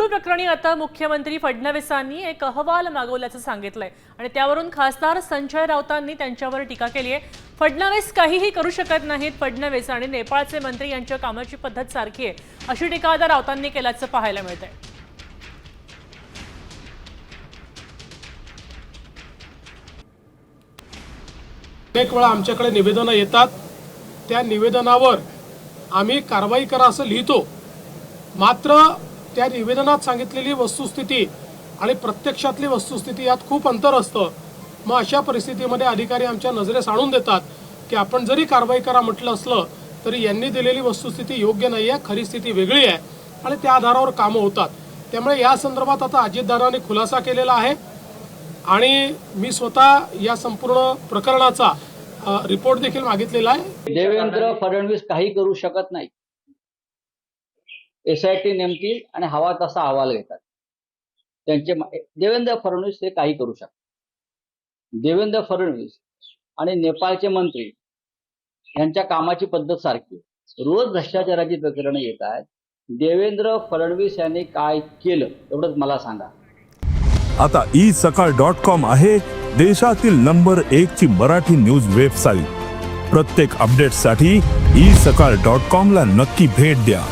दगडू प्रकरणी आता मुख्यमंत्री फडणवीसांनी एक अहवाल मागवल्याचं सांगितलंय. आणि त्यावरून खासदार संजय राऊतांनी त्यांच्यावर टीका केली आहे फडणवीस काहीही करू शकत नाहीत. फडणवीस आणि नेपाळचे मंत्री यांच्या कामाची पद्धत सारखी आहे. अशी टीका आता राऊतांनी केल्याचं पाहायला मिळतंय. अनेक वेळा आमच्याकडे निवेदनं येतात. त्या निवेदनावर आम्ही कारवाई करा असं लिहितो. मात्र त्या निवेदनात सांगितलेली वस्तुस्थिती आणि प्रत्यक्षातली वस्तुस्थिती यात खूप अंतर असतं. मग अशा परिस्थितीमध्ये अधिकारी आमच्या नजरेस आणून देतात की आपण जरी कारवाई करा म्हटलं असलं तरी यांनी दिलेली वस्तुस्थिती योग्य नाही आहे खरी स्थिती वेगळी आहे आणि त्या आधारावर कामं होतात. त्यामुळे या संदर्भात आता अजितदारांनी खुलासा केलेला आहे आणि मी स्वतः या संपूर्ण प्रकरणाचा रिपोर्ट देखील मागितलेला आहे. देवेंद्र फडणवीस काही करू शकत नाही एसआयटी नेमतील आणि हवा तसा अहवाल घेतात. त्यांचे देवेंद्र फडणवीस हे काही करू शकतात. देवेंद्र फडणवीस आणि नेपाळचे मंत्री यांच्या कामाची पद्धत सारखी रोज भ्रष्टाचाराची प्रकरणं येत आहेत. देवेंद्र फडणवीस यांनी काय केलं एवढंच मला सांगा. आता ई सकाळ डॉट कॉम आहे देशातील नंबर एक ची मराठी न्यूज वेबसाईट. प्रत्येक अपडेटसाठी ई सकाळ डॉट कॉम ला नक्की भेट द्या.